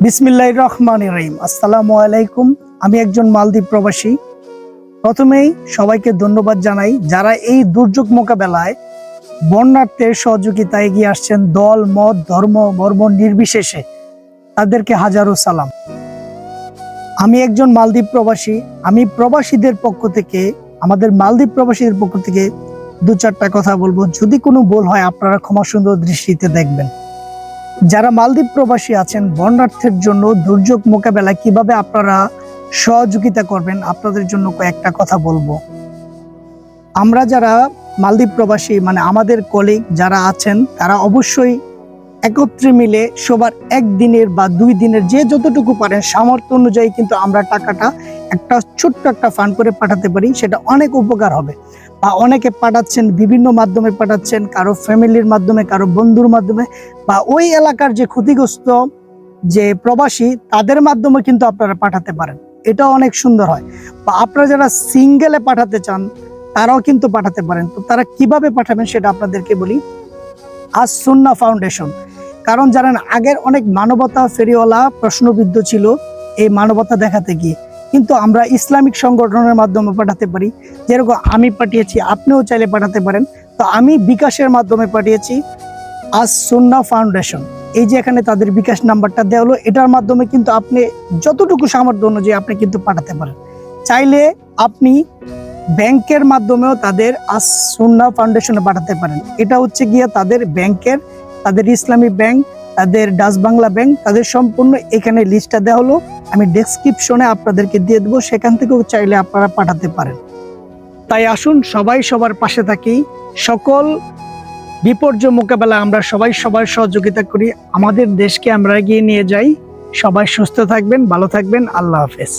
বিসমিল্লাহ রহমান রহিম। আসসালামু আলাইকুম। আমি একজন মালদ্বীপ প্রবাসী। প্রথমেই সবাইকে ধন্যবাদ জানাই যারা এই দুর্যোগ মোকাবেলায় বন্যার্থের সহযোগিতায় এগিয়ে আসছেন দল, মত, ধর্ম, মর্ম নির্বিশেষে। তাদেরকে হাজারো সালাম। আমি একজন মালদ্বীপ প্রবাসী। আমি প্রবাসীদের পক্ষ থেকে, আমাদের মালদ্বীপ প্রবাসীদের পক্ষ থেকে দু চারটা কথা বলব। যদি কোনো ভুল হয়, আপনারা ক্ষমা সুন্দর দৃষ্টিতে দেখবেন। যারা মালদ্বীপ প্রবাসী আছেন, বন্যার্থের জন্য দুর্যোগ মোকাবেলা কীভাবে আপনারা সহযোগিতা করবেন, আপনাদের জন্য কয়েকটা কথা বলব। আমরা যারা মালদ্বীপ প্রবাসী মানে আমাদের কলিগ যারা আছেন, তারা অবশ্যই একত্রে মিলে সবার একদিনের বা দুই দিনের যে যতটুকু পারেন সামর্থ্য অনুযায়ী কিন্তু আমরা টাকাটা একটা ছোট্ট একটা ফান্ড করে পাঠাতে পারি, সেটা অনেক উপকার হবে। বা অনেকে পাঠাচ্ছেন, বিভিন্ন মাধ্যমে পাঠাচ্ছেন, কারও ফ্যামিলির মাধ্যমে, কারও বন্ধুর মাধ্যমে, বা ওই এলাকার যে ক্ষতিগ্রস্ত যে প্রবাসী, তাদের মাধ্যমে কিন্তু আপনারা পাঠাতে পারেন। এটা অনেক সুন্দর হয়। বা আপনারা যারা সিঙ্গেলে পাঠাতে চান, তারাও কিন্তু পাঠাতে পারেন। তো তারা কীভাবে পাঠাবেন সেটা আপনাদেরকে বলি। আজ সুন্না ফাউন্ডেশন কারণ জানেন, আগের অনেক মানবতা ফেরিওয়ালা প্রশ্নবিদ্ধ ছিল এই মানবতা দেখাতে গিয়ে। কিন্তু আমরা ইসলামিক সংগঠনের মাধ্যমে পাঠাতে পারি। যেরকম আমি পাঠিয়েছি, আপনিও চাইলে পাঠাতে পারেন। তো আমি বিকাশের মাধ্যমে পাঠিয়েছি আজ সুন্না ফাউন্ডেশন। এই যে এখানে তাদের বিকাশ নাম্বারটা দেওয়া হলো, এটার মাধ্যমে কিন্তু আপনি যতটুকু সামর্থ্য অনুযায়ী আপনি কিন্তু পাঠাতে পারেন। চাইলে আপনি ব্যাংকের মাধ্যমেও তাদের আজ সুন্না ফাউন্ডেশনে পাঠাতে পারেন। এটা হচ্ছে গিয়ে তাদের ব্যাংকের তাদের ইসলামী ব্যাংক, তাদের ডাচ বাংলা ব্যাংক, তাদের সম্পূর্ণ এখানে লিস্টটা দেওয়া হলো। আমি ডেসক্রিপশনে আপনাদেরকে দিয়ে দেবো, সেখান থেকেও চাইলে আপনারা পাঠাতে পারেন। তাই আসুন, সবাই সবার পাশে থাকি। সকল বিপর্যয় মোকাবেলা আমরা সবাই সবার সহযোগিতা করি। আমাদের দেশকে আমরা এগিয়ে নিয়ে যাই। সবাই সুস্থ থাকবেন, ভালো থাকবেন। আল্লাহ হাফেজ।